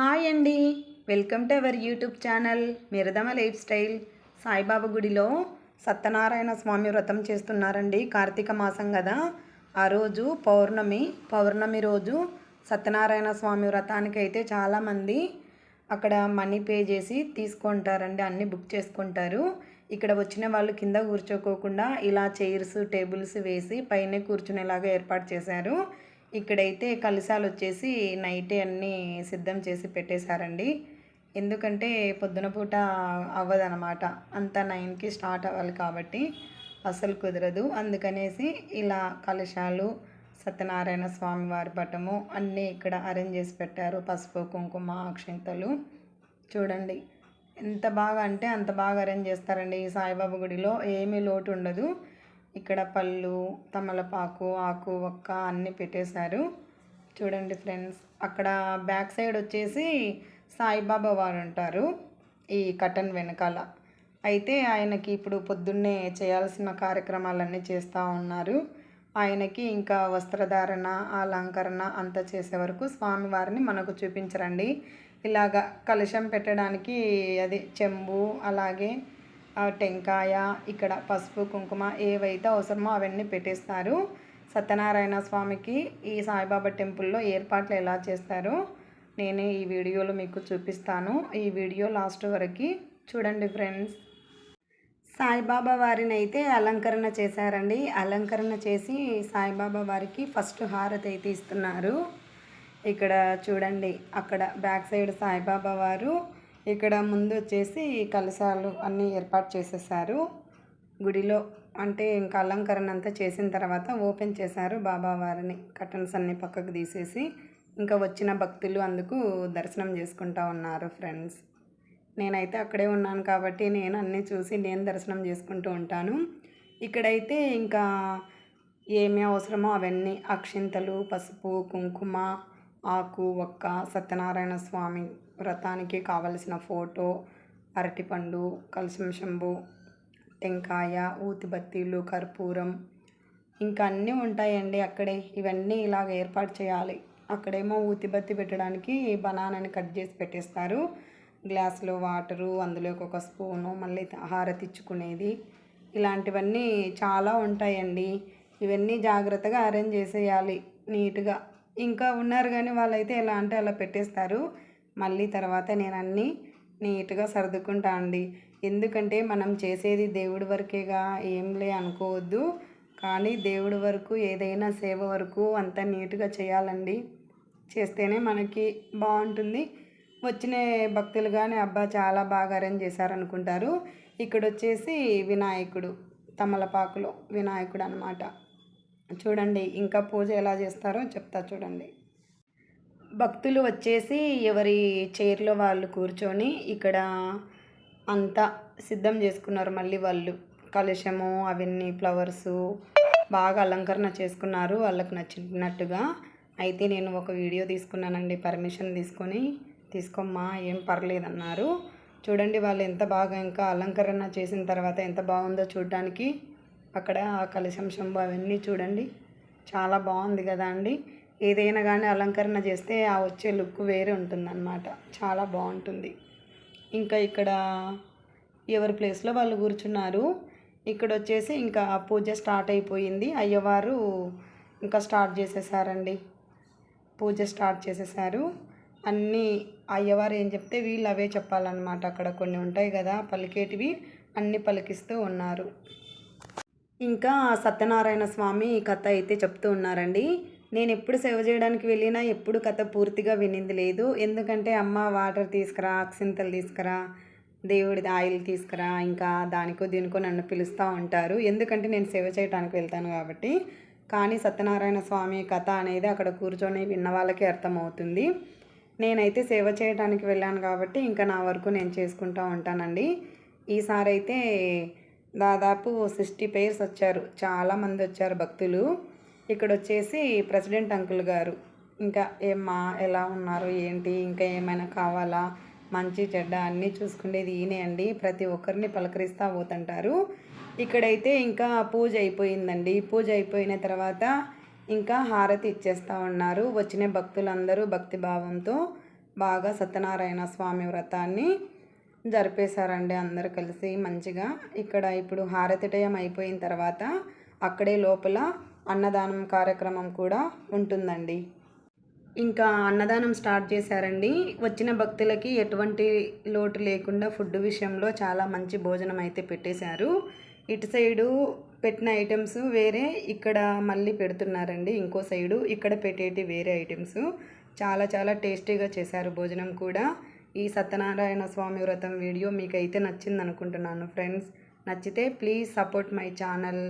Hi అండి. Welcome to our YouTube channel మిరదమ life style. Saibaba గుడిలో సత్యనారాయణ స్వామి వ్రతం చేస్తున్నారండి. కార్తీక మాసం కదా. ఆ రోజు పౌర్ణమి పౌర్ణమి రోజు సత్యనారాయణ స్వామి వ్రతానికి అయితే చాలామంది అక్కడ మనీ పే చేసి తీసుకుంటారండి. అన్నీ బుక్ చేసుకుంటారు. ఇక్కడ వచ్చిన వాళ్ళు కింద కూర్చోకోకుండా ఇలా చైర్స్ టేబుల్స్ వేసి పైన కూర్చునేలాగా ఏర్పాటు చేశారు. ఇక్కడైతే కలిసాలు వచ్చేసి నైటే అన్నీ సిద్ధం చేసి పెట్టేశారండి. ఎందుకంటే పొద్దున పూట అవ్వదనమాట అంతా నైన్కి స్టార్ట్ అవ్వాలి కాబట్టి అసలు కుదరదు. అందుకనేసి ఇలా కలశాలు సత్యనారాయణ స్వామి వారి పటము అన్నీ ఇక్కడ అరేంజ్ చేసి పెట్టారు. పసుపు కుంకుమ అక్షింతలు. చూడండి ఎంత బాగా అంటే అంత బాగా అరేంజ్ చేస్తారండి ఈ సాయిబాబా గుడిలో. ఏమీ లోటు ఉండదు. ఇక్కడ పళ్ళు తమలపాకు ఆకు ఒక్క అన్నీ పెట్టేశారు. చూడండి ఫ్రెండ్స్ అక్కడ బ్యాక్ సైడ్ వచ్చేసి సాయిబాబా వారు ఉంటారు ఈ కటన్ వెనకాల. అయితే ఆయనకి ఇప్పుడు పొద్దున్నే చేయాల్సిన కార్యక్రమాలన్నీ చేస్తూ ఉన్నారు. ఆయనకి ఇంకా వస్త్రధారణ అలంకరణ అంతా చేసే వరకు స్వామివారిని మనకు చూపించరండి. ఇలాగ కలుషం పెట్టడానికి అది చెంబు అలాగే టెంకాయ ఇక్కడ పసుపు కుంకుమ ఏవైతే అవసరమో అవన్నీ పెట్టేస్తారు. సత్యనారాయణ స్వామికి ఈ సాయిబాబా టెంపుల్లో ఏర్పాట్లు ఎలా చేస్తారు నేను ఈ వీడియోలో మీకు చూపిస్తాను. ఈ వీడియో లాస్ట్ వరకు చూడండి ఫ్రెండ్స్. సాయిబాబా వారిని అయితే అలంకరణ చేశారండి. అలంకరణ చేసి సాయిబాబా వారికి ఫస్ట్ హారతి అయితే ఇస్తున్నారు. ఇక్కడ చూడండి అక్కడ బ్యాక్ సైడ్ సాయిబాబా వారు ఇక్కడ ముందు వచ్చేసి కలశాలు అన్నీ ఏర్పాటు చేసేసారు. గుడిలో అంటే ఇంకా అలంకరణ అంతా చేసిన తర్వాత ఓపెన్ చేశారు బాబా వారిని కర్టన్స్ అన్నీ పక్కకు తీసేసి. ఇంకా వచ్చిన భక్తులు అందుకు దర్శనం చేసుకుంటా ఉన్నారు ఫ్రెండ్స్. నేనైతే అక్కడే ఉన్నాను కాబట్టి నేను అన్నీ చూసి నేను దర్శనం చేసుకుంటూ ఉంటాను. ఇక్కడైతే ఇంకా ఏమి అవసరమో అవన్నీ అక్షింతలు పసుపు కుంకుమ ఆకు ఒక్క సత్యనారాయణ స్వామి వ్రతానికి కావలసిన ఫోటో అరటిపండు కలశం శంభు టెంకాయ ఊతిబత్తీలు కర్పూరం. ఇంకా అన్నీ ఉంటాయండి అక్కడే. ఇవన్నీ ఇలాగ ఏర్పాటు చేయాలి. అక్కడేమో ఊతిబత్తి పెట్టడానికి బనానాని కట్ చేసి పెట్టేస్తారు. గ్లాసులో వాటరు అందులోకి ఒక స్పూను మళ్ళీ హారతి ఇచ్చుకునేది. ఇలాంటివన్నీ చాలా ఉంటాయండి. ఇవన్నీ జాగ్రత్తగా అరేంజ్ చేసేయాలి నీట్గా. ఇంకా ఉన్నారు కానీ వాళ్ళైతే ఎలా అంటే అలా పెట్టేస్తారు. మళ్ళీ తర్వాత నేను అన్నీ నీట్గా సర్దుకుంటా అండి. ఎందుకంటే మనం చేసేది దేవుడి వరకేగా ఏంలే అనుకోవద్దు. కానీ దేవుడి వరకు ఏదైనా సేవ వరకు అంత నీట్గా చేయాలండి. చేస్తేనే మనకి బాగుంటుంది. వచ్చిన భక్తులు కానీ అబ్బా చాలా బాగా అరేంజ్ చేశారనుకుంటారు. ఇక్కడ వచ్చేసి వినాయకుడు తమలపాకులో వినాయకుడు అనమాట చూడండి ఇంకా పూజ ఎలా చేస్తారో చెప్తా చూడండి. భక్తులు వచ్చేసి ఎవరి చైర్లో వాళ్ళు కూర్చొని ఇక్కడ అంతా సిద్ధం చేసుకున్నారు. మళ్ళీ వాళ్ళు కలుషము అవన్నీ ఫ్లవర్సు బాగా అలంకరణ చేసుకున్నారు వాళ్ళకి నచ్చినట్టుగా. అయితే నేను ఒక వీడియో తీసుకున్నానండి. పర్మిషన్ తీసుకొని తీసుకోమ్మా ఏం పర్లేదన్నారు. చూడండి వాళ్ళు ఎంత బాగా ఇంకా అలంకరణ చేసిన తర్వాత ఎంత బాగుందో చూడడానికి. అక్కడ ఆ కలశం శంభు అవన్నీ చూడండి. చాలా బాగుంది కదా అండి. ఏదైనా కానీ అలంకరణ చేస్తే ఆ వచ్చే లుక్ వేరే ఉంటుందన్నమాట. చాలా బాగుంటుంది. ఇంకా ఇక్కడ ఎవరి ప్లేస్లో వాళ్ళు కూర్చున్నారు. ఇక్కడ వచ్చేసి ఇంకా పూజ స్టార్ట్ అయిపోయింది. అయ్యవారు ఇంకా స్టార్ట్ చేసేసారండి. పూజ స్టార్ట్ చేసేసారు. అన్నీ అయ్యవారు ఏం చెప్తే వీళ్ళు అవే చెప్పాలన్నమాట. అక్కడ కొన్ని ఉంటాయి కదా పలికేటివి అన్నీ పలికిస్తూ ఉన్నారు. ఇంకా సత్యనారాయణ స్వామి కథ అయితే చెప్తూ ఉన్నారండి. నేను ఎప్పుడు సేవ చేయడానికి వెళ్ళినా ఎప్పుడు కథ పూర్తిగా వినింది లేదు. ఎందుకంటే అమ్మ వాటర్ తీసుకురా అక్సింతలు తీసుకురా దేవుడి ఆయిల్ తీసుకురా ఇంకా దానికో దీనికో నన్ను పిలుస్తూ ఉంటారు. ఎందుకంటే నేను సేవ చేయడానికి వెళ్తాను కాబట్టి. కానీ సత్యనారాయణ స్వామి కథ అనేది అక్కడ కూర్చొని విన్న వాళ్ళకి అర్థమవుతుంది. నేనైతే సేవ చేయడానికి వెళ్ళాను కాబట్టి ఇంకా నా వరకు నేను చేసుకుంటూ ఉంటానండి. ఈసారి అయితే దాదాపు సిక్స్టీ పేర్స్ వచ్చారు. చాలామంది వచ్చారు భక్తులు. ఇక్కడ వచ్చేసి ప్రెసిడెంట్ అంకుల్ గారు. ఇంకా ఏమ్మా ఎలా ఉన్నారు ఏంటి ఇంకా ఏమైనా కావాలా? మంచి చెడ్డ అన్నీ చూసుకునేది ఈయనే అండి. ప్రతి ఒక్కరిని పలకరిస్తూ పోతుంటారు. ఇక్కడైతే ఇంకా పూజ అయిపోయిందండి. పూజ అయిపోయిన తర్వాత ఇంకా హారతి ఇచ్చేస్తూ ఉన్నారు. వచ్చిన భక్తులందరూ భక్తి భావంతో బాగా సత్యనారాయణ స్వామి వ్రతాన్ని జరిపేశారండి అందరు కలిసి మంచిగా. ఇక్కడ ఇప్పుడు హారతి టైం అయిపోయిన తర్వాత అక్కడే లోపల అన్నదానం కార్యక్రమం కూడా ఉంటుందండి. ఇంకా అన్నదానం స్టార్ట్ చేశారండి. వచ్చిన భక్తులకి ఎటువంటి లోటు లేకుండా ఫుడ్ విషయంలో చాలా మంచి భోజనం అయితే పెట్టేశారు. ఇటు సైడు పెట్టిన ఐటమ్స్ వేరే ఇక్కడ మళ్ళీ పెడుతున్నారండి. ఇంకో సైడు ఇక్కడ పెట్టేటి వేరే ఐటమ్స్. చాలా చాలా టేస్టీగా చేశారు భోజనం కూడా. ఈ సత్యనారాయణ స్వామి వ్రతం వీడియో మీకైతే నచ్చింది అనుకుంటున్నాను ఫ్రెండ్స్. నచ్చితే ప్లీజ్ సపోర్ట్ మై ఛానల్.